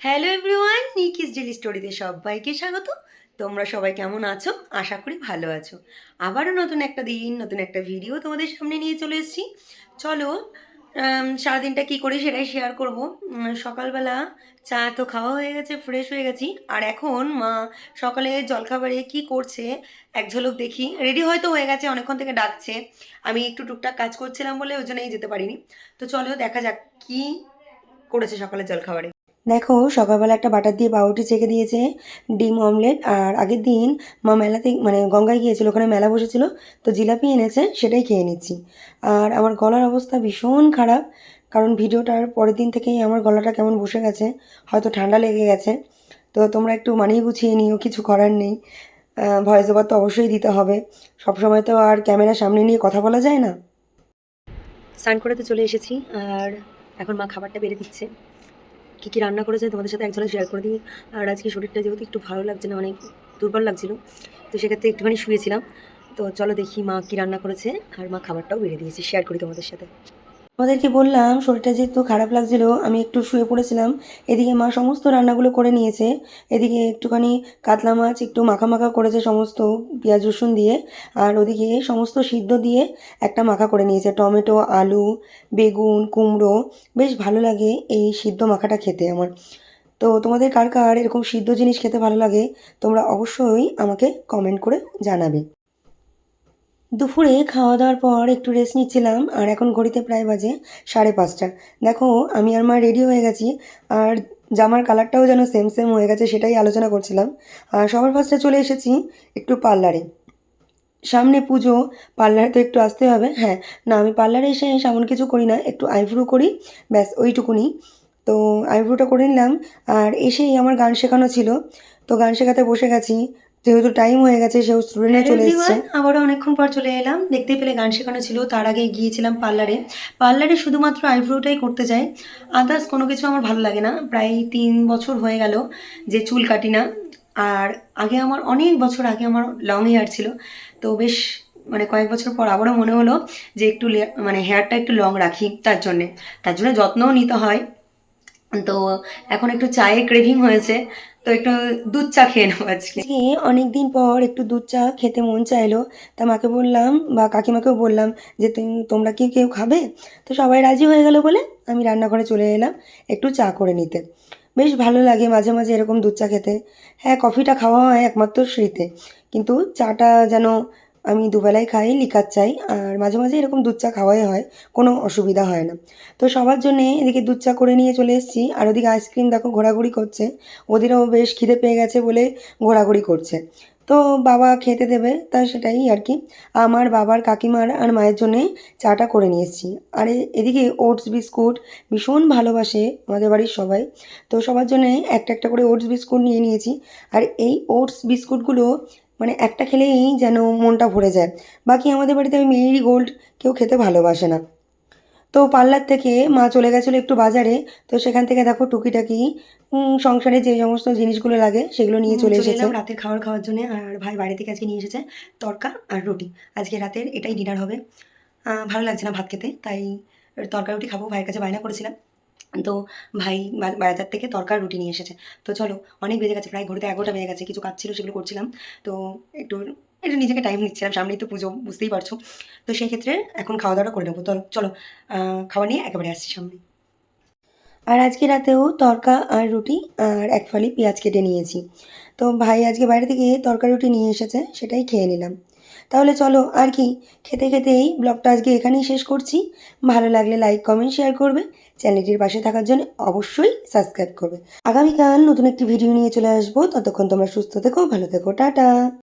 Hello everyone নিকিস daily স্টোরিতে সবাইকে স্বাগত। তোমরা সবাই কেমন আছো? আশা করি ভালো আছো। আবারও নতুন একটা দিন, নতুন একটা ভিডিও তোমাদের সামনে নিয়ে চলে এসেছি। চলো সারাদিনটা কী করি সেটাই শেয়ার করব। সকালবেলা চা তো খাওয়া হয়ে গেছে ফ্রেশ হয়ে গেছি। আর এখন মা সকালে জলখাবারে কি করছে, এক ঝলক দেখি। রেডি হয়তো হয়ে গেছে, অনেকক্ষণ থেকে ডাকছে। আমি একটু টুকটাক কাজ করছিলাম বলে ওই জন্যই যেতে পারিনি। তো চলো দেখা যাক কি করেছে সকালে জলখাবারে। দেখো, সকালবেলা একটা বাটার দিয়ে পাউরুটি চেকে দিয়েছে, ডিম অমলেট, আর আগের দিন মা মেলাতে মানে গঙ্গায় গিয়েছিল, ওখানে মেলা বসেছিল, তো জিলাপি এনেছে, সেটাই খেয়ে নিচ্ছি। আর আমার গলার অবস্থা ভীষণ খারাপ, কারণ ভিডিওটার পরের দিন থেকেই আমার গলাটা কেমন বসে গেছে, হয়তো ঠান্ডা লেগে গেছে, তো তোমরা একটু মানিয়ে গুছিয়ে নিও, কিছু করার নেই। ভয়েস ওভার তো অবশ্যই দিতে হবে। সবসময় তো আর ক্যামেরার সামনে নিয়ে কথা বলা যায় না। স্নান করে তো চলে এসেছি, আর এখন মা খাবারটা বেড়ে দিচ্ছে। কী কী রান্না করেছে তোমাদের সাথে একজনে শেয়ার করে দিই। আর আজকে শরীরটা যেহেতু একটু ভালো লাগছে না অনেক দুর্বল লাগছিল, তো সেক্ষেত্রে একটুখানি শুয়েছিলাম। তো চলো দেখি মা কী রান্না করেছে, আর মা খাবারটাও বেড়ে দিয়েছে শেয়ার করি তোমাদের সাথে। আমাদেরকে বললাম, শরীরটা যেহেতু খারাপ লাগছিল, আমি একটু শুয়ে পড়েছিলাম। এদিকে মা সমস্ত রান্নাগুলো করে নিয়েছে। এদিকে একটুখানি কাতলা মাছ, একটু মাখা মাখা করেছে সমস্ত পেঁয়াজ রসুন দিয়ে। আর ওদিকে সমস্ত সিদ্ধ দিয়ে একটা মাখা করে নিয়েছে। টমেটো, আলু, বেগুন, কুমড়ো। বেশ ভালো লাগে এই সিদ্ধ মাখাটা খেতে আমার। তো তোমাদের কার কার এরকম সিদ্ধ জিনিস খেতে ভালো লাগে, তোমরা অবশ্যই আমাকে কমেন্ট করে জানাবে। দুপুরে খাওয়া দাওয়ার পর একটু রেস্ট নিচ্ছিলাম, আর এখন ঘড়িতে প্রায় বাজে সাড়ে পাঁচটা। দেখো, আমি আর মা রেডি হয়ে গেছি, আর জামার কালারটাও যেন সেম সেম হয়ে গেছে সেটাই আলোচনা করছিলাম। আর সবার ফার্স্টে চলে এসেছি একটু পার্লারে সামনে পুজো পার্লারে তো একটু আসতে হবে হ্যাঁ। না, আমি পার্লারে এসে সেমন কিছু করি না, একটু আইব্রো করি, ব্যাস, ওইটুকুনি। তো আইব্রোটা করে নিলাম, আর এসেই আমার গান শেখানো ছিল। তো গান শেখাতে বসে গেছি যেহেতু টাইম হয়ে গেছে সেও স্টুডেন্টরা চলে এসছে। আবারও অনেকক্ষণ পর চলে এলাম। দেখতে পেলে গান শেখানো ছিল তার আগে গিয়েছিলাম পার্লারে। পার্লারে শুধুমাত্র আইব্রোটাই করতে যাই। আদার্স কোনো কিছু আমার ভালো লাগে না। প্রায় তিন বছর হয়ে গেল যে চুল কাটি না। আর আগে আমার অনেক বছর আগে আমার লং হেয়ার ছিল। তো বেশ মানে কয়েক বছর পর আবারও মনে হলো যে একটু মানে হেয়ারটা একটু লং রাখি তার জন্যে। তার জন্য যত্নও নিতে হয়। তো এখন একটু চায়ের ক্রেভিং হয়েছে। তো একটু দুধ চা খেয়ে নেব আজকে। অনেক দিন পর একটু দুধ চা খেতে মন চাইলো। তা মাকে বললাম বা কাকিমাকেও বললাম যে তুমি তোমরা কি কেউ খাবে? তো সবাই রাজি হয়ে গেল বলে আমি রান্নাঘরে চলে এলাম একটু চা করে নিতে। বেশ ভালো লাগে মাঝে মাঝে এরকম দুধ চা খেতে। হ্যাঁ কফিটা খাওয়া হয় একমাত্র শ্রীতে কিন্তু চাটা যেন আমি দুবেলাই খাই, লিকার চাই, আর মাঝে মাঝে এরকম দুধ চা খাওয়াই হয়, কোনো অসুবিধা হয় না। তো সবার জন্যে এদিকে দুধ চা করে নিয়ে চলে এসেছি, আর ওদিকে আইসক্রিম দেখো ঘোরাঘুরি করছে, ওদেরও বেশ খিদে পেয়ে গেছে বলে ঘোরাঘুরি করছে। তো বাবা খেতে দেবে, তা সেটাই আর কি। আমার বাবার কাকিমার আর মায়ের জন্যে চাটা করে নিয়ে এসেছি। আর এদিকে ওটস বিস্কুট ভীষণ ভালোবাসে আমাদের বাড়ির সবাই। তো সবার জন্যে একটা একটা করে ওটস বিস্কুট নিয়ে নিয়েছি। আর এই ওটস বিস্কুটগুলো মানে একটা খেলেই যেন মনটা ভরে যায়। বাকি আমাদের বাড়িতে ওই মেরি গোল্ড কেউ খেতে ভালোবাসে না। তো পার্লার থেকে মা চলে গেছিল একটু বাজারে তো সেখান থেকে দেখো টুকিটাকি সংসারে যে সমস্ত জিনিসগুলো লাগে সেগুলো নিয়ে চলে এসেছে। রাতের খাবার খাওয়ার জন্য আর ভাই বাড়ি থেকে আজকে নিয়ে এসেছে তরকা আর রুটি। আজকে রাতের এটাই ডিনার হবে। ভালো লাগছে না ভাত খেতে তাই তরকা রুটি খাব ভাইয়ের কাছে বায়না করেছিলাম। তো ভাই বাজার থেকে তরকার রুটি নিয়ে এসেছে। তো চলো, অনেক বেজে গেছে, প্রায় ঘড়িতে এগারোটা বেজে গেছে, কিছু কাজ ছিল সেগুলো করছিলাম। তো একটু একটু নিজেকে টাইম নিচ্ছিলাম, সামনেই তো পুজো, বুঝতেই পারছ। তো সেই ক্ষেত্রে এখন খাওয়া দাওয়াটা করে নেব। তো চলো খাওয়া নিয়ে একেবারে আসছি সামনে। আর আজকে রাতেও তরকা আর রুটি আর এক ফালি পেঁয়াজ কেটে নিয়েছি। তো ভাই আজকে বাইরে থেকে তরকা রুটি নিয়ে এসেছে, সেটাই খেয়ে নিলাম। তাহলে চলো, আর কি, খেতে খেতে এই ব্লগটা আজকে এখানেই শেষ করছি। ভালো লাগলে লাইক কমেন্ট শেয়ার করবে। চ্যানেলটির পাশে থাকার জন্য অবশ্যই সাবস্ক্রাইব করবে। আগামীকাল নতুন একটি ভিডিও নিয়ে চলে আসব। ততক্ষণ তোমরা সুস্থ থেকো, ভালো থেকো, টাটা।